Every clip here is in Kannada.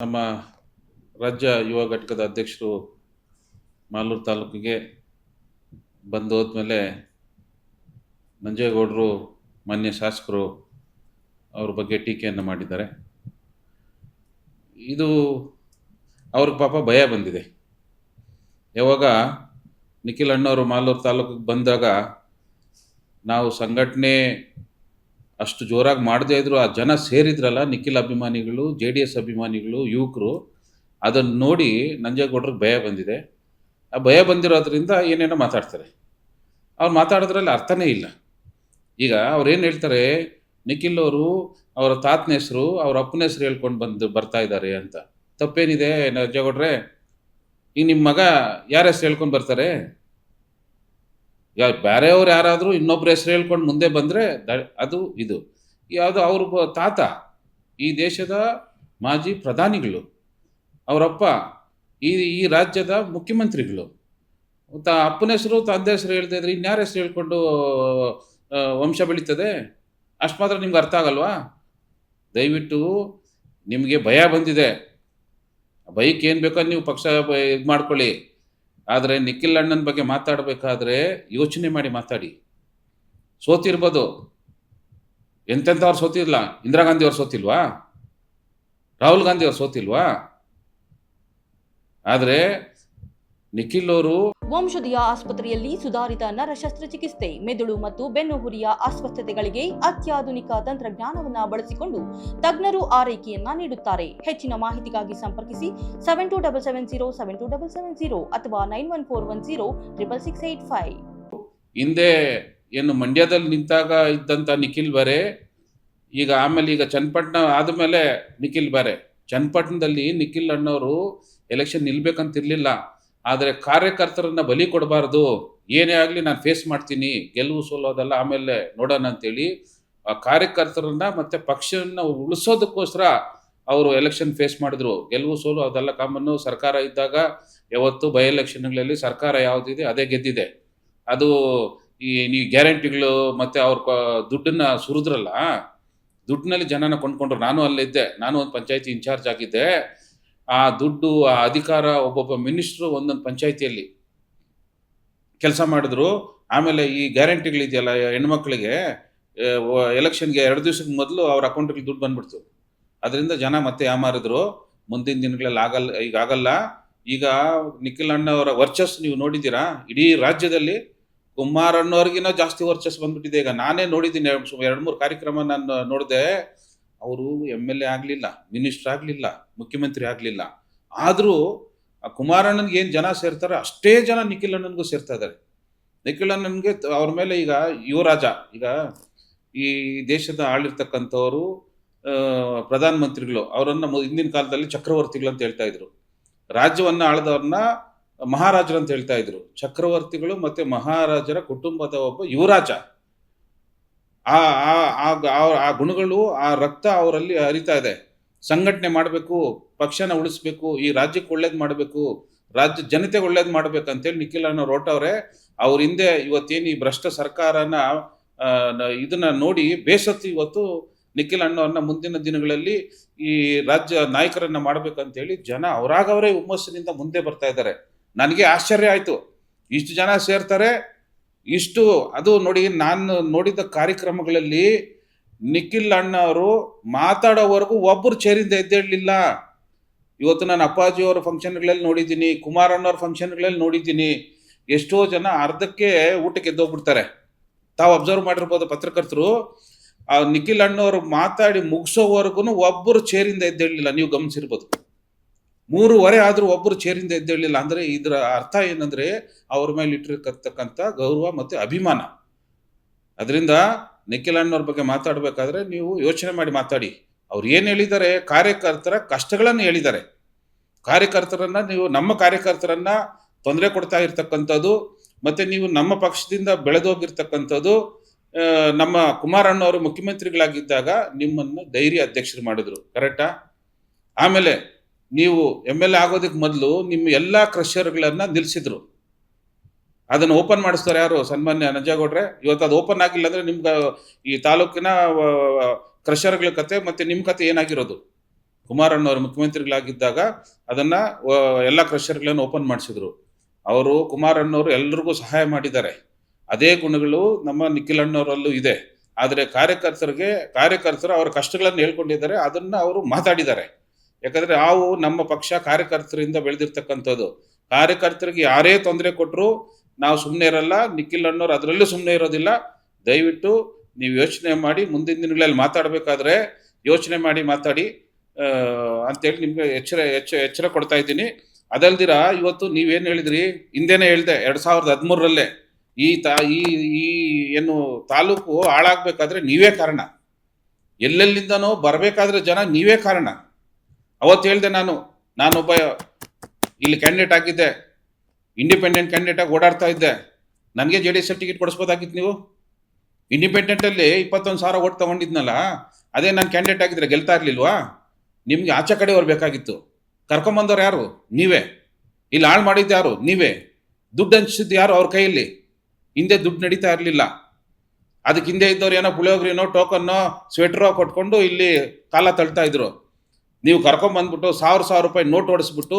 ನಮ್ಮ ರಾಜ್ಯ ಯುವ ಘಟಕದ ಅಧ್ಯಕ್ಷರು ಮಾಲೂರು ತಾಲೂಕಿಗೆ ಬಂದು ಹೋದ್ಮೇಲೆ ನಂಜೇಗೌಡರು, ಮಾನ್ಯ ಶಾಸಕರು ಅವ್ರ ಬಗ್ಗೆ ಟೀಕೆಯನ್ನು ಮಾಡಿದ್ದಾರೆ. ಇದು ಅವ್ರಿಗೆ ಪಾಪ ಭಯ ಬಂದಿದೆ. ಯಾವಾಗ ನಿಖಿಲ್ ಅಣ್ಣವರು ಮಾಲೂರು ತಾಲೂಕಿಗೆ ಬಂದಾಗ ನಾವು ಸಂಘಟನೆ ಅಷ್ಟು ಜೋರಾಗಿ ಮಾಡದೇ ಇದ್ರು, ಆ ಜನ ಸೇರಿದ್ರಲ್ಲ, ನಿಖಿಲ್ ಅಭಿಮಾನಿಗಳು, ಜೆ ಡಿ ಎಸ್ ಅಭಿಮಾನಿಗಳು, ಯುವಕರು, ಅದನ್ನು ನೋಡಿ ನಂಜೇಗೌಡ್ರಿಗೆ ಭಯ ಬಂದಿದೆ. ಆ ಭಯ ಬಂದಿರೋದ್ರಿಂದ ಏನೇನೋ ಮಾತಾಡ್ತಾರೆ. ಅವ್ರು ಮಾತಾಡೋದ್ರಲ್ಲಿ ಅರ್ಥನೇ ಇಲ್ಲ. ಈಗ ಅವ್ರು ಏನು ಹೇಳ್ತಾರೆ, ನಿಖಿಲ್ ಅವರು ಅವರ ತಾತನ ಹೆಸರು, ಅವ್ರ ಅಪ್ಪನ ಹೆಸರು ಹೇಳ್ಕೊಂಡು ಬಂದು ಬರ್ತಾ ಇದ್ದಾರೆ ಅಂತ. ತಪ್ಪೇನಿದೆ, ನಂಜೇಗೌಡ್ರೆ? ಈಗ ನಿಮ್ಮ ಮಗ ಯಾರ ಹೆಸರು ಹೇಳ್ಕೊಂಡು ಬರ್ತಾರೆ? ಈಗ ಬೇರೆಯವ್ರು ಯಾರಾದರೂ ಇನ್ನೊಬ್ರ ಹೆಸರು ಹೇಳ್ಕೊಂಡು ಮುಂದೆ ಬಂದರೆ ಅದು ಇದು. ಯಾವುದು ಅವ್ರ ತಾತ, ಈ ದೇಶದ ಮಾಜಿ ಪ್ರಧಾನಿಗಳು, ಅವರಪ್ಪ, ಈ ಈ ರಾಜ್ಯದ ಮುಖ್ಯಮಂತ್ರಿಗಳು. ತ, ಅಪ್ಪನ ಹೆಸರು, ತಂದೆ ಹೆಸರು ಹೇಳ್ತಾ ಇದ್ರೆ ಇನ್ಯಾರ ಹೆಸರು ಹೇಳ್ಕೊಂಡು ವಂಶ ಬೆಳೀತದೆ? ಅಷ್ಟು ಮಾತ್ರ ನಿಮ್ಗೆ ಅರ್ಥ ಆಗಲ್ವಾ? ದಯವಿಟ್ಟು ನಿಮಗೆ ಭಯ ಬಂದಿದೆ. ಭಯಕ್ಕೆ ಏನು ಬೇಕೋ ನೀವು ಪಕ್ಷ ಇದು ಮಾಡ್ಕೊಳ್ಳಿ. ಆದರೆ ನಿಖಿಲ್ ಅಣ್ಣನ ಬಗ್ಗೆ ಮಾತಾಡಬೇಕಾದ್ರೆ ಯೋಚನೆ ಮಾಡಿ ಮಾತಾಡಿ. ಸೋತಿರ್ಬೋದು. ಎಂತೆಂಥವ್ರು ಸೋತಿಲ್ಲ? ಇಂದಿರಾ ಗಾಂಧಿ ಅವ್ರು ಸೋತಿಲ್ವಾ? ರಾಹುಲ್ ಗಾಂಧಿ ಅವ್ರು ಸೋತಿಲ್ವಾ? ಆದರೆ ನಿಖಿಲ್ ಅವರು ವಂಶದಿಯ ಆಸ್ಪತ್ರೆಯಲ್ಲಿ ಸುಧಾರಿತ ನರ ಶಸ್ತ್ರಚಿಕಿತ್ಸೆ ಮೆದುಳು ಮತ್ತು ಬೆನ್ನುಹುರಿಯ ಅಸ್ವಸ್ಥತೆಗಳಿಗೆ ಅತ್ಯಾಧುನಿಕ ತಂತ್ರಜ್ಞಾನವನ್ನು ಬಳಸಿಕೊಂಡು ತಜ್ಞರು ಆರೈಕೆಯನ್ನ ನೀಡುತ್ತಾರೆ. ಹೆಚ್ಚಿನ ಮಾಹಿತಿಗಾಗಿ ಸಂಪರ್ಕಿಸಿ seven two double seven zero seven two double seven zero ಅಥವಾ nine one four one zero triple six eight five ಹಿಂದೆ ಏನು ಮಂಡ್ಯದಲ್ಲಿ ನಿಂತಾಗ ಇದ್ದಂಥ ನಿಖಿಲ್ ಬರೆ, ಈಗ ಆಮೇಲೆ ಈಗ ಚನ್ನಪಟ್ಟಣ ಆದಮೇಲೆ ನಿಖಿಲ್ ಬರೆ. ಚನ್ನಪಟ್ಟಣದಲ್ಲಿ ನಿಖಿಲ್ ಅಣ್ಣವರು ಎಲೆಕ್ಷನ್ ನಿಲ್ಬೇಕಂತಿರ್ಲಿಲ್ಲ. ಆದರೆ ಕಾರ್ಯಕರ್ತರನ್ನ ಬಲಿ ಕೊಡಬಾರ್ದು. ಏನೇ ಆಗಲಿ ನಾನು ಫೇಸ್ ಮಾಡ್ತೀನಿ, ಗೆಲುವು ಸೋಲೋದಲ್ಲ ಆಮೇಲೆ ನೋಡೋಣ ಅಂತೇಳಿ ಆ ಕಾರ್ಯಕರ್ತರನ್ನ ಮತ್ತೆ ಪಕ್ಷವನ್ನು ಉಳಿಸೋದಕ್ಕೋಸ್ಕರ ಅವರು ಎಲೆಕ್ಷನ್ ಫೇಸ್ ಮಾಡಿದ್ರು. ಗೆಲುವು ಸೋಲು ಅದೆಲ್ಲ ಕಾಮನ್ನು ಸರ್ಕಾರ ಇದ್ದಾಗ ಯಾವತ್ತು ಬೈ ಎಲೆಕ್ಷನ್ಗಳಲ್ಲಿ ಸರ್ಕಾರ ಯಾವುದಿದೆ ಅದೇ ಗೆದ್ದಿದೆ. ಅದು ಈ ನೀವು ಗ್ಯಾರಂಟಿಗಳು ಮತ್ತೆ ಅವ್ರ ದುಡ್ಡನ್ನ ಸುರಿದ್ರಲ್ಲ, ದುಡ್ಡಿನಲ್ಲಿ ಜನನ ಕೊಂಡ್ಕೊಂಡ್ರು. ನಾನು ಅಲ್ಲಿದ್ದೆ. ನಾನು ಒಂದು ಪಂಚಾಯತಿ ಇನ್ಚಾರ್ಜ್ ಆಗಿದ್ದೆ. ಆ ದುಡ್ಡು, ಆ ಅಧಿಕಾರ ಒಬ್ಬೊಬ್ಬ ಮಿನಿಸ್ಟ್ರು ಒಂದೊಂದು ಪಂಚಾಯಿತಿಯಲ್ಲಿ ಕೆಲಸ ಮಾಡಿದ್ರು. ಆಮೇಲೆ ಈ ಗ್ಯಾರಂಟಿಗಳಿದೆಯಲ್ಲ ಹೆಣ್ಮಕ್ಳಿಗೆ ಎಲೆಕ್ಷನ್ಗೆ ಎರಡು ದಿವಸಕ್ಕೆ ಮೊದಲು ಅವ್ರ ಅಕೌಂಟಿಗೆ ದುಡ್ಡು ಬಂದ್ಬಿಡ್ತು. ಅದರಿಂದ ಜನ ಮತ್ತೆ ಯಾಮಾರಿದ್ರು. ಮುಂದಿನ ದಿನಗಳಲ್ಲಿ ಆಗಲ್ಲ ಈಗ ಆಗಲ್ಲ. ಈಗ ನಿಖಿಲ್ ಅಣ್ಣವರ ವರ್ಚಸ್ ನೀವು ನೋಡಿದ್ದೀರಾ? ಇಡೀ ರಾಜ್ಯದಲ್ಲಿ ಕುಮಾರಣ್ಣವ್ರಿಗಿನ ಜಾಸ್ತಿ ವರ್ಚಸ್ ಬಂದ್ಬಿಟ್ಟಿದೆ. ಈಗ ನಾನೇ ನೋಡಿದ್ದೀನಿ. ಎರಡು, ಮೂರು ಕಾರ್ಯಕ್ರಮ ನಾನು ನೋಡಿದೆ. ಅವರು ಎಂ ಎಲ್ ಎ ಆಗಲಿಲ್ಲ ಮಿನಿಸ್ಟರ್ ಆಗಲಿಲ್ಲ ಮುಖ್ಯಮಂತ್ರಿ ಆಗಲಿಲ್ಲ. ಆದರೂ ಕುಮಾರಣ್ಣನಿಗೆ ಏನು ಜನ ಸೇರ್ತಾರೆ ಅಷ್ಟೇ ಜನ ನಿಖಿಲ್ ಅಣ್ಣನಿಗೂ ಸೇರ್ತಾ ಇದ್ದಾರೆ. ನಿಖಿಲ್ ಅಣ್ಣನಿಗೆ ಅವ್ರ ಮೇಲೆ ಈಗ ಯುವರಾಜ ಈಗ ಈ ದೇಶದ ಆಳಿರ್ತಕ್ಕಂಥವರು ಆ, ಪ್ರಧಾನಮಂತ್ರಿಗಳು ಅವರನ್ನು ಹಿಂದಿನ ಕಾಲದಲ್ಲಿ ಚಕ್ರವರ್ತಿಗಳು ಅಂತ ಹೇಳ್ತಾ ಇದ್ರು. ರಾಜ್ಯವನ್ನ ಆಳದವ್ರನ್ನ ಮಹಾರಾಜರು ಅಂತ ಹೇಳ್ತಾ ಇದ್ರು. ಚಕ್ರವರ್ತಿಗಳು ಮತ್ತೆ ಮಹಾರಾಜರ ಕುಟುಂಬದ ಒಬ್ಬ ಯುವರಾಜ. ಆ ಆ, ಆ- ಗುಣಗಳು, ಆ ರಕ್ತ ಅವರಲ್ಲಿ ಹರಿತಾ ಇದೆ. ಸಂಘಟನೆ ಮಾಡಬೇಕು, ಪಕ್ಷನ ಉಳಿಸ್ಬೇಕು, ಈ ರಾಜ್ಯಕ್ಕೆ ಒಳ್ಳೇದು ಮಾಡಬೇಕು, ರಾಜ್ಯ ಜನತೆಗೆ ಒಳ್ಳೇದು ಮಾಡ್ಬೇಕಂತೇಳಿ ನಿಖಿಲ್ ಅನ್ನೋ ರೋಟವ್ರೆ ಅವ್ರ ಹಿಂದೆ ಇವತ್ತೇನು ಈ ಭ್ರಷ್ಟ ಸರ್ಕಾರನ ಇದನ್ನ ನೋಡಿ ಬೇಸತ್ತು ಇವತ್ತು ನಿಖಿಲ್ ಅಣ್ಣವ್ರನ್ನ ಮುಂದಿನ ದಿನಗಳಲ್ಲಿ ಈ ರಾಜ್ಯ ನಾಯಕರನ್ನ ಮಾಡ್ಬೇಕಂತೇಳಿ ಜನ ಅವರಾಗವರೇ ಹುಮ್ಮಸ್ಸಿನಿಂದ ಮುಂದೆ ಬರ್ತಾ ಇದ್ದಾರೆ. ನನಗೆ ಆಶ್ಚರ್ಯ ಆಯ್ತು. ಇಷ್ಟು ಜನ ಸೇರ್ತಾರೆ ಇಷ್ಟು ಅದು ನೋಡಿ ನಾನು ನೋಡಿದ ಕಾರ್ಯಕ್ರಮಗಳಲ್ಲಿ ನಿಖಿಲ್ ಅಣ್ಣ ಅವರು ಮಾತಾಡೋವರೆಗೂ ಒಬ್ಬರು ಚೇರಿಂದ ಎದ್ದೇಳಲಿಲ್ಲ. ಇವತ್ತು ನಾನು ಅಪ್ಪಾಜಿ ಅವರ ಫಂಕ್ಷನ್ಗಳಲ್ಲಿ ನೋಡಿದ್ದೀನಿ ಕುಮಾರಣ್ಣವ್ರ ಫಂಕ್ಷನ್ಗಳಲ್ಲಿ ನೋಡಿದ್ದೀನಿ. ಎಷ್ಟೋ ಜನ ಅರ್ಧಕ್ಕೆ ಊಟಕ್ಕೆ ಎದ್ದೋಗ್ಬಿಡ್ತಾರೆ. ತಾವು ಅಬ್ಸರ್ವ್ ಮಾಡಿರ್ಬೋದು ಪತ್ರಕರ್ತರು. ಆ ನಿಖಿಲ್ ಅಣ್ಣವರು ಮಾತಾಡಿ ಮುಗಿಸೋವರೆಗೂ ಒಬ್ಬರು ಚೇರಿಂದ ಎದ್ದೇಳಲಿಲ್ಲ, ನೀವು ಗಮನಿಸಿರ್ಬೋದು. ಮೂರುವರೆ ಆದರೂ ಒಬ್ಬರು ಚೇರಿಂದ ಎದ್ದೇಳಿಲ್ಲ ಅಂದರೆ ಇದರ ಅರ್ಥ ಏನಂದರೆ ಅವ್ರ ಮೇಲೆ ಇಟ್ಟಿರತಕ್ಕಂಥ ಗೌರವ ಮತ್ತು ಅಭಿಮಾನ. ಅದರಿಂದ ನಿಖಿಲ್ ಅಣ್ಣವ್ರ ಬಗ್ಗೆ ಮಾತಾಡಬೇಕಾದ್ರೆ ನೀವು ಯೋಚನೆ ಮಾಡಿ ಮಾತಾಡಿ. ಅವ್ರು ಏನು ಹೇಳಿದ್ದಾರೆ? ಕಾರ್ಯಕರ್ತರ ಕಷ್ಟಗಳನ್ನು ಹೇಳಿದ್ದಾರೆ. ಕಾರ್ಯಕರ್ತರನ್ನು ನೀವು, ನಮ್ಮ ಕಾರ್ಯಕರ್ತರನ್ನು ತೊಂದರೆ ಕೊಡ್ತಾ ಇರ್ತಕ್ಕಂಥದ್ದು, ಮತ್ತು ನೀವು ನಮ್ಮ ಪಕ್ಷದಿಂದ ಬೆಳೆದೋಗಿರ್ತಕ್ಕಂಥದ್ದು ನಮ್ಮ ಕುಮಾರಣ್ಣವರು ಮುಖ್ಯಮಂತ್ರಿಗಳಾಗಿದ್ದಾಗ ನಿಮ್ಮನ್ನು ಧೈರ್ಯ ಅಧ್ಯಕ್ಷರು ಮಾಡಿದ್ರು. ಕರೆಕ್ಟಾ? ಆಮೇಲೆ ನೀವು ಎಂ ಎಲ್ ಎ ಆಗೋದಕ್ಕೆ ಮೊದಲು ನಿಮ್ಮ ಎಲ್ಲ ಕ್ರಷರ್ಗಳನ್ನು ನಿಲ್ಲಿಸಿದ್ರು ಅದನ್ನು ಓಪನ್ ಮಾಡಿಸ್ತಾರೆ ಯಾರು? ಸನ್ಮಾನ್ಯ ನಂಜೇಗೌಡ್ರೆ. ಇವತ್ತು ಅದು ಓಪನ್ ಆಗಿಲ್ಲ ಅಂದ್ರೆ ನಿಮ್ಗೆ ಈ ತಾಲೂಕಿನ ಕ್ರಷರ್ಗಳ ಕತೆ ಮತ್ತೆ ನಿಮ್ಮ ಕತೆ ಏನಾಗಿರೋದು? ಕುಮಾರಣ್ಣವರು ಮುಖ್ಯಮಂತ್ರಿಗಳಾಗಿದ್ದಾಗ ಅದನ್ನ ಎಲ್ಲ ಕ್ರಷರ್ಗಳನ್ನು ಓಪನ್ ಮಾಡಿಸಿದ್ರು. ಅವರು ಕುಮಾರಣ್ಣವರು ಎಲ್ರಿಗೂ ಸಹಾಯ ಮಾಡಿದ್ದಾರೆ. ಅದೇ ಗುಣಗಳು ನಮ್ಮ ನಿಖಿಲ್ ಅಣ್ಣವರಲ್ಲೂ ಇದೆ. ಆದರೆ ಕಾರ್ಯಕರ್ತರಿಗೆ, ಕಾರ್ಯಕರ್ತರು ಅವರ ಕಷ್ಟಗಳನ್ನು ಹೇಳ್ಕೊಂಡಿದ್ದಾರೆ. ಅದನ್ನು ಅವರು ಮಾತಾಡಿದ್ದಾರೆ. ಯಾಕಂದ್ರೆ ನಾವು ನಮ್ಮ ಪಕ್ಷ ಕಾರ್ಯಕರ್ತರಿಂದ ಬೆಳೆದಿರ್ತಕ್ಕಂಥದ್ದು. ಕಾರ್ಯಕರ್ತರಿಗೆ ಯಾರೇ ತೊಂದರೆ ಕೊಟ್ಟರು ನಾವು ಸುಮ್ಮನೆ ಇರಲ್ಲ, ನಿಖಿಲ್ ಅಣ್ಣವ್ರು ಅದರಲ್ಲೂ ಸುಮ್ಮನೆ ಇರೋದಿಲ್ಲ. ದಯವಿಟ್ಟು ನೀವು ಯೋಚನೆ ಮಾಡಿ, ಮುಂದಿನ ದಿನಗಳಲ್ಲಿ ಮಾತಾಡಬೇಕಾದ್ರೆ ಯೋಚನೆ ಮಾಡಿ ಮಾತಾಡಿ. ಅಂತೇಳಿ ನಿಮಗೆ ಎಚ್ಚರ, ಎಚ್ಚ, ಎಚ್ಚರ ಕೊಡ್ತಾ ಇದ್ದೀನಿ. ಅದಲ್ದಿರ ಇವತ್ತು ನೀವೇನು ಹೇಳಿದ್ರಿ? ಹಿಂದೆನೇ ಹೇಳಿದೆ, ಎರಡು ಸಾವಿರದ ಹದಿಮೂರರಲ್ಲೇ ಈ ತಾ, ಈ ಈ ಏನು ತಾಲೂಕು ಹಾಳಾಗಬೇಕಾದ್ರೆ ನೀವೇ ಕಾರಣ. ಎಲ್ಲೆಲ್ಲಿಂದನೋ ಬರಬೇಕಾದ್ರೆ ಜನ ನೀವೇ ಕಾರಣ. ಅವತ್ತು ಹೇಳ್ದೆ ನಾನು, ನಾನೊಬ್ಬ ಇಲ್ಲಿ ಕ್ಯಾಂಡಿಡೇಟ್ ಆಗಿದ್ದೆ ಇಂಡಿಪೆಂಡೆಂಟ್ ಕ್ಯಾಂಡಿಡೇಟ್ ಆಗಿ ಓಡಾಡ್ತಾ ಇದ್ದೆ. ನನಗೆ ಜೆ ಡಿ ಎಸ್ ಟಿಕೆಟ್ ಕೊಡಿಸ್ಬೋದಾಗಿತ್ತು ನೀವು? ಇಂಡಿಪೆಂಡೆಂಟ್ ಅಲ್ಲಿ ಇಪ್ಪತ್ತೊಂದು ಸಾವಿರ ಓಟ್ ತಗೊಂಡಿದ್ನಲ್ಲ, ಅದೇ ನಾನು ಕ್ಯಾಂಡಿಡೇಟ್ ಆಗಿದ್ರೆ ಗೆಲ್ತಾ ಇರ್ಲಿಲ್ವಾ? ನಿಮಗೆ ಆಚೆ ಕಡೆ ಬೇಕಾಗಿತ್ತು. ಕರ್ಕೊಂಬಂದವ್ರು ಯಾರು? ನೀವೇ. ಇಲ್ಲಿ ಹಾಳು ಮಾಡಿದ್ದು ಯಾರು? ನೀವೇ. ದುಡ್ಡು ಹಂಚಿದ್ದು ಯಾರು ಅವ್ರ ಕೈಯಲ್ಲಿ? ಹಿಂದೆ ದುಡ್ಡು ನಡೀತಾ ಇರಲಿಲ್ಲ. ಅದಕ್ಕೆ ಹಿಂದೆ ಇದ್ದವ್ರು ಏನೋ ಪುಳಿಯೋಗ್ರಿನೋ, ಟೋಕನ್ನೋ ಸ್ವೆಟ್ರೋ ಕೊಟ್ಕೊಂಡು ಇಲ್ಲಿ ಕಾಲ ತಳ್ತಾ ಇದ್ರು. ನೀವು ಕರ್ಕೊಂಬಂದ್ಬಿಟ್ಟು ಸಾವಿರ ಸಾವಿರ ರೂಪಾಯಿ ನೋಟ್ ಓಡಿಸ್ಬಿಟ್ಟು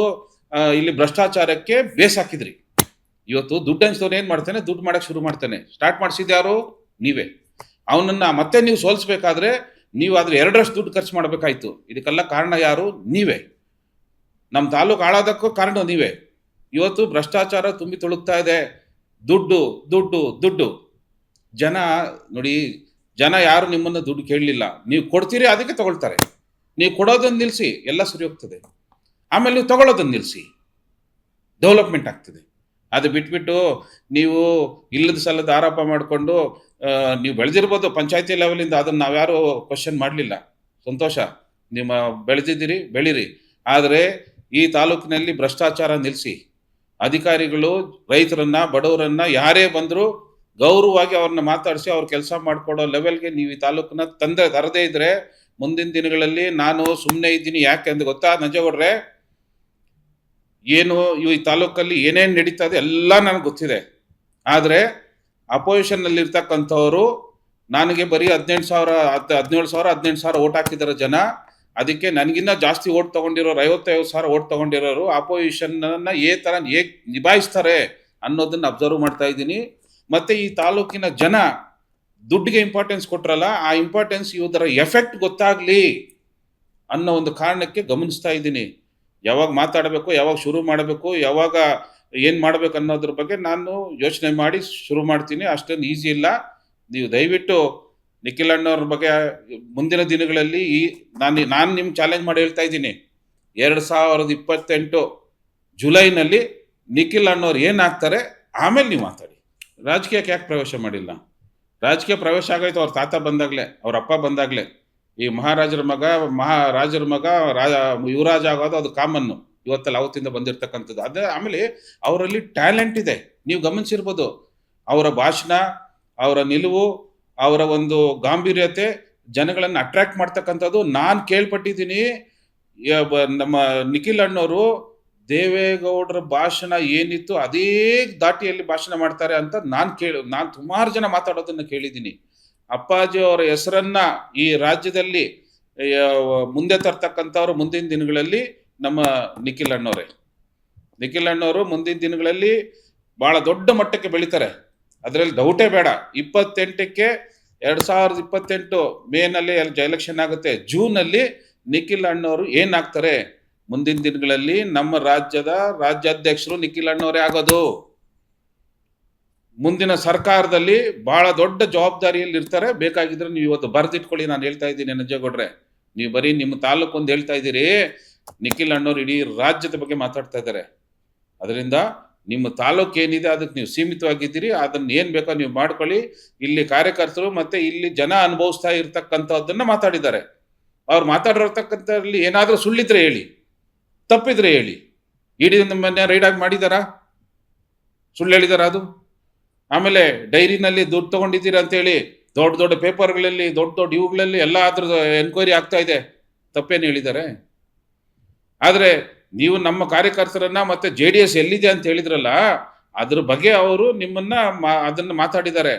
ಇಲ್ಲಿ ಭ್ರಷ್ಟಾಚಾರಕ್ಕೆ ಬೇಸ್ ಹಾಕಿದ್ರಿ. ಇವತ್ತು ದುಡ್ಡು ಹಂಚಿದವ್ರು ಏನು ಮಾಡ್ತಾನೆ? ದುಡ್ಡು ಮಾಡೋಕೆ ಶುರು ಮಾಡ್ತಾನೆ. ಸ್ಟಾರ್ಟ್ ಮಾಡಿಸಿದ್ದು ಯಾರು? ನೀವೇ. ಅವನನ್ನ ಮತ್ತೆ ನೀವು ಸೋಲಿಸ್ಬೇಕಾದ್ರೆ ನೀವು ಅದ್ರ ಎರಡರಷ್ಟು ದುಡ್ಡು ಖರ್ಚು ಮಾಡಬೇಕಾಯ್ತು. ಇದಕ್ಕೆಲ್ಲ ಕಾರಣ ಯಾರು? ನೀವೇ. ನಮ್ಮ ತಾಲೂಕು ಹಾಳಾದಕ್ಕೂ ಕಾರಣ ನೀವೇ. ಇವತ್ತು ಭ್ರಷ್ಟಾಚಾರ ತುಂಬಿ ತುಳುಕ್ತಾ ಇದೆ. ದುಡ್ಡು ದುಡ್ಡು ದುಡ್ಡು. ಜನ, ನೋಡಿ, ಜನ ಯಾರು ನಿಮ್ಮನ್ನು ದುಡ್ಡು ಕೇಳಲಿಲ್ಲ. ನೀವು ಕೊಡ್ತೀರಿ, ಅದಕ್ಕೆ ತಗೊಳ್ತಾರೆ. ನೀವು ಕೊಡೋದನ್ನು ನಿಲ್ಲಿಸಿ ಎಲ್ಲ ಸರಿ ಹೋಗ್ತದೆ. ಆಮೇಲೆ ನೀವು ತಗೊಳ್ಳೋದನ್ನು ನಿಲ್ಲಿಸಿ ಡೆವಲಪ್ಮೆಂಟ್ ಆಗ್ತದೆ. ಅದು ಬಿಟ್ಬಿಟ್ಟು ನೀವು ಇಲ್ಲದ ಸಲದ ಆರೋಪ ಮಾಡಿಕೊಂಡು ನೀವು ಬೆಳೆದಿರ್ಬೋದು ಪಂಚಾಯತಿ ಲೆವೆಲಿಂದ, ಅದನ್ನು ನಾವ್ಯಾರು ಕ್ವಶನ್ ಮಾಡಲಿಲ್ಲ. ಸಂತೋಷ. ನಿಮ್ಮ ಬೆಳೆದಿದ್ದೀರಿ, ಬೆಳೀರಿ. ಆದರೆ ಈ ತಾಲೂಕಿನಲ್ಲಿ ಭ್ರಷ್ಟಾಚಾರ ನಿಲ್ಲಿಸಿ ಅಧಿಕಾರಿಗಳು, ರೈತರನ್ನ, ಬಡವರನ್ನ ಯಾರೇ ಬಂದರೂ ಗೌರವವಾಗಿ ಅವ್ರನ್ನ ಮಾತಾಡಿಸಿ ಅವ್ರ ಕೆಲಸ ಮಾಡಿಕೊಡೋ ಲೆವೆಲ್ಗೆ ನೀವು ಈ ತಾಲೂಕನ್ನ ತಂದೆ ತರದೇ ಇದ್ರೆ ಮುಂದಿನ ದಿನಗಳಲ್ಲಿ ನಾನು ಸುಮ್ಮನೆ ಇದ್ದೀನಿ ಯಾಕೆ ಅಂತ ಗೊತ್ತಾ? ನಂಜೇಗೌಡ್ರೆ, ಏನು ಈ ತಾಲೂಕಲ್ಲಿ ಏನೇನು ನಡೀತಾ ಇದೆ ಎಲ್ಲ ನನಗೆ ಗೊತ್ತಿದೆ. ಆದರೆ ಅಪೋಸಿಷನ್ನಲ್ಲಿ ಇರ್ತಕ್ಕಂಥವ್ರು ನನಗೆ ಬರೀ ಹದಿನೆಂಟು ಸಾವಿರ ಹತ್ತು ಹದಿನೇಳು ಸಾವಿರ, ಹದಿನೆಂಟು ಸಾವಿರ ಓಟ್ ಹಾಕಿದಾರೆ ಜನ. ಅದಕ್ಕೆ ನನಗಿನ್ನ ಜಾಸ್ತಿ ಓಟ್ ತಗೊಂಡಿರೋರು ಐವತ್ತೈದು ಸಾವಿರ ಓಟ್ ತಗೊಂಡಿರೋರು ಅಪೋಸಿಷನ್ನ ಏ ಥರ ಹೇಗೆ ನಿಭಾಯಿಸ್ತಾರೆ ಅನ್ನೋದನ್ನ ಅಬ್ಸರ್ವ್ ಮಾಡ್ತಾ ಇದ್ದೀನಿ. ಮತ್ತೆ ಈ ತಾಲೂಕಿನ ಜನ ದುಡ್ಡಿಗೆ ಇಂಪಾರ್ಟೆನ್ಸ್ ಕೊಟ್ರಲ್ಲ, ಆ ಇಂಪಾರ್ಟೆನ್ಸ್ ಇವುದರ ಎಫೆಕ್ಟ್ ಗೊತ್ತಾಗ್ಲಿ ಅನ್ನೋ ಒಂದು ಕಾರಣಕ್ಕೆ ಗಮನಿಸ್ತಾ ಇದ್ದೀನಿ. ಯಾವಾಗ ಮಾತಾಡಬೇಕು, ಯಾವಾಗ ಶುರು ಮಾಡಬೇಕು, ಯಾವಾಗ ಏನು ಮಾಡಬೇಕು ಅನ್ನೋದ್ರ ಬಗ್ಗೆ ನಾನು ಯೋಚನೆ ಮಾಡಿ ಶುರು ಮಾಡ್ತೀನಿ. ಅಷ್ಟೊಂದು ಈಸಿ ಇಲ್ಲ. ನೀವು ದಯವಿಟ್ಟು ನಿಖಿಲ್ ಅಣ್ಣವ್ರ ಬಗ್ಗೆ ಮುಂದಿನ ದಿನಗಳಲ್ಲಿ ಈ ನಾನು ನಾನು ನಿಮ್ಗೆ ಚಾಲೆಂಜ್ ಮಾಡಿ ಹೇಳ್ತಾ ಇದ್ದೀನಿ. ಎರಡು ಸಾವಿರದ ಇಪ್ಪತ್ತೆಂಟು ಜುಲೈನಲ್ಲಿ ನಿಖಿಲ್ ಅಣ್ಣವ್ರು ಏನಾಗ್ತಾರೆ ಆಮೇಲೆ ನೀವು ಮಾತಾಡಿ. ರಾಜಕೀಯಕ್ಕೆ ಯಾಕೆ ಪ್ರವೇಶ ಮಾಡಿಲ್ಲ? ರಾಜಕೀಯ ಪ್ರವೇಶ ಆಗೋಯ್ತು, ಅವ್ರ ತಾತ ಬಂದಾಗಲೇ, ಅವ್ರ ಅಪ್ಪ ಬಂದಾಗಲೇ. ಈ ಮಹಾರಾಜರ ಮಗ ಮಹಾರಾಜರ ಮಗ, ರಾಜ, ಯುವರಾಜ ಆಗೋದು ಅದು ಕಾಮನ್ನು. ಇವತ್ತಲ್ಲಿ ಅವತ್ತಿಂದ ಬಂದಿರತಕ್ಕಂಥದ್ದು. ಅದೇ, ಆಮೇಲೆ ಅವರಲ್ಲಿ ಟ್ಯಾಲೆಂಟ್ ಇದೆ. ನೀವು ಗಮನಿಸಿರ್ಬೋದು, ಅವರ ಭಾಷಣ, ಅವರ ನಿಲುವು, ಅವರ ಒಂದು ಗಾಂಭೀರ್ಯತೆ, ಜನಗಳನ್ನು ಅಟ್ರಾಕ್ಟ್ ಮಾಡ್ತಕ್ಕಂಥದ್ದು. ನಾನು ಕೇಳ್ಪಟ್ಟಿದ್ದೀನಿ ನಮ್ಮ ನಿಖಿಲ್ ಅಣ್ಣವರು ದೇವೇಗೌಡರ ಭಾಷಣ ಏನಿತ್ತು ಅದೇ ದಾಟಿಯಲ್ಲಿ ಭಾಷಣ ಮಾಡ್ತಾರೆ ಅಂತ ನಾನು ಕೇಳಿ, ನಾನು ಸುಮಾರು ಜನ ಮಾತಾಡೋದನ್ನು ಕೇಳಿದ್ದೀನಿ. ಅಪ್ಪಾಜಿ ಅವರ ಹೆಸರನ್ನ ಈ ರಾಜ್ಯದಲ್ಲಿ ಮುಂದೆ ತರ್ತಕ್ಕಂಥವ್ರು ಮುಂದಿನ ದಿನಗಳಲ್ಲಿ ನಮ್ಮ ನಿಖಿಲ್ ಅಣ್ಣವರೇ. ನಿಖಿಲ್ ಅಣ್ಣವರು ಮುಂದಿನ ದಿನಗಳಲ್ಲಿ ಬಹಳ ದೊಡ್ಡ ಮಟ್ಟಕ್ಕೆ ಬೆಳೀತಾರೆ. ಅದರಲ್ಲಿ ಡೌಟೇ ಬೇಡ. ಇಪ್ಪತ್ತೆಂಟಕ್ಕೆ, ಎರಡ್ ಸಾವಿರದ ಇಪ್ಪತ್ತೆಂಟು ಮೇನಲ್ಲಿ ಎಲೆಕ್ಷನ್ ಆಗುತ್ತೆ. ಜೂನಲ್ಲಿ ನಿಖಿಲ್ ಅಣ್ಣವರು ಏನಾಗ್ತಾರೆ ಮುಂದಿನ ದಿನಗಳಲ್ಲಿ ನಮ್ಮ ರಾಜ್ಯದ ರಾಜ್ಯಾಧ್ಯಕ್ಷರು ನಿಖಿಲ್ ಅಣ್ಣವರೇ ಆಗೋದು. ಮುಂದಿನ ಸರ್ಕಾರದಲ್ಲಿ ಬಹಳ ದೊಡ್ಡ ಜವಾಬ್ದಾರಿಯಲ್ಲಿ ಇರ್ತಾರೆ ಬೇಕಾಗಿದ್ರೆ ನೀವು ಇವತ್ತು ಬರೆದಿಟ್ಕೊಳ್ಳಿ, ನಾನು ಹೇಳ್ತಾ ಇದ್ದೀನಿ ನಂಜೇಗೌಡ್ರೆ. ನೀವು ಬರೀ ನಿಮ್ಮ ತಾಲೂಕು ಒಂದು ಹೇಳ್ತಾ ಇದ್ದೀರಿ. ನಿಖಿಲ್ ಅಣ್ಣವ್ರು ಇಡೀ ರಾಜ್ಯದ ಬಗ್ಗೆ ಮಾತಾಡ್ತಾ ಇದ್ದಾರೆ. ಅದರಿಂದ ನಿಮ್ಮ ತಾಲೂಕು ಏನಿದೆ ಅದಕ್ಕೆ ನೀವು ಸೀಮಿತವಾಗಿದ್ದೀರಿ. ಅದನ್ನ ಏನ್ ಬೇಕೋ ನೀವು ಮಾಡ್ಕೊಳ್ಳಿ. ಇಲ್ಲಿ ಕಾರ್ಯಕರ್ತರು ಮತ್ತೆ ಇಲ್ಲಿ ಜನ ಅನುಭವಿಸ್ತಾ ಇರ್ತಕ್ಕಂಥದ್ದನ್ನ ಮಾತಾಡಿದ್ದಾರೆ. ಅವ್ರು ಮಾತಾಡಿರ್ತಕ್ಕಂಥದ್ರಲ್ಲಿ ಏನಾದರೂ ಸುಳ್ಳಿದ್ರೆ ಹೇಳಿ. ತಪ್ಪಿದ್ರೆ ಹೇಳಿ. ಇಡೀ ನಮ್ಮನ್ನ ರೈಡಾಗಿ ಮಾಡಿದಾರಾ? ಸುಳ್ಳು ಹೇಳಿದಾರ ಅದು? ಆಮೇಲೆ ಡೈರಿನಲ್ಲಿ ದುಡ್ಡು ತಗೊಂಡಿದ್ದೀರಾ ಅಂತೇಳಿ ದೊಡ್ಡ ದೊಡ್ಡ ಪೇಪರ್ಗಳಲ್ಲಿ, ದೊಡ್ಡ ದೊಡ್ಡ ಇವುಗಳಲ್ಲಿ ಎಲ್ಲ ಅದ್ರದ್ದು ಎನ್ಕ್ವೈರಿ ಆಗ್ತಾ ಇದೆ. ತಪ್ಪೇನು ಹೇಳಿದ್ದಾರೆ ಆದರೆ ನೀವು ನಮ್ಮ ಕಾರ್ಯಕರ್ತರನ್ನ ಮತ್ತೆ ಜೆ ಡಿ ಎಸ್ ಎಲ್ಲಿದೆ ಅಂತ ಹೇಳಿದ್ರಲ್ಲ, ಅದ್ರ ಬಗ್ಗೆ ಅವರು ನಿಮ್ಮನ್ನ ಅದನ್ನ ಮಾತಾಡಿದ್ದಾರೆ.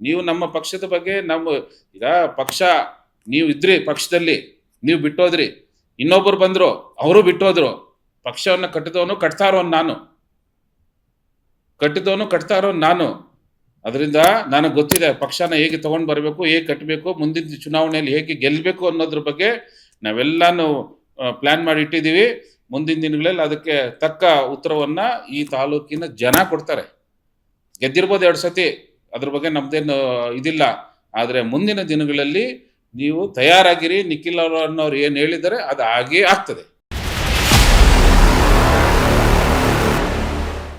ನೀವು ನಮ್ಮ ಪಕ್ಷದ ಬಗ್ಗೆ ನಮ್ಮ, ಈಗ ಪಕ್ಷ, ನೀವು ಇದ್ರಿ ಪಕ್ಷದಲ್ಲಿ, ನೀವು ಬಿಟ್ಟೋದ್ರಿ. ಇನ್ನೊಬ್ಬರು ಬಂದರು, ಅವರು ಬಿಟ್ಟೋದ್ರು. ಪಕ್ಷವನ್ನು ಕಟ್ಟಿದವನು ಕಟ್ತಾ ಇರೋನು ನಾನು. ಕಟ್ಟಿದವನು ಕಟ್ತಾ ಇರೋನು ನಾನು. ಅದರಿಂದ ನನಗೆ ಗೊತ್ತಿದೆ ಪಕ್ಷನ ಹೇಗೆ ತಗೊಂಡು ಬರಬೇಕು, ಹೇಗೆ ಕಟ್ಟಬೇಕು ಮುಂದಿನ ಚುನಾವಣೆಯಲ್ಲಿ ಹೇಗೆ ಗೆಲ್ಲಬೇಕು ಅನ್ನೋದ್ರ ಬಗ್ಗೆ ನಾವೆಲ್ಲಾನು ಪ್ಲಾನ್ ಮಾಡಿ ಇಟ್ಟಿದ್ದೀವಿ. ಮುಂದಿನ ದಿನಗಳಲ್ಲಿ ಅದಕ್ಕೆ ತಕ್ಕ ಉತ್ತರವನ್ನ ಈ ತಾಲೂಕಿನ ಜನ ಕೊಡ್ತಾರೆ. ಗೆದ್ದಿರ್ಬೋದು ಎರಡು ಸತಿ, ಅದ್ರ ಬಗ್ಗೆ ನಮ್ಮದೇನು ಇದಿಲ್ಲ. ಆದರೆ ಮುಂದಿನ ದಿನಗಳಲ್ಲಿ ನೀವು ತಯಾರಾಗಿರಿ ನಿಖಿಲ್ ಅವರು ಅನ್ನೋರು ಏನು ಹೇಳಿದರೆ ಅದು ಹಾಗೇ ಆಗ್ತದೆ.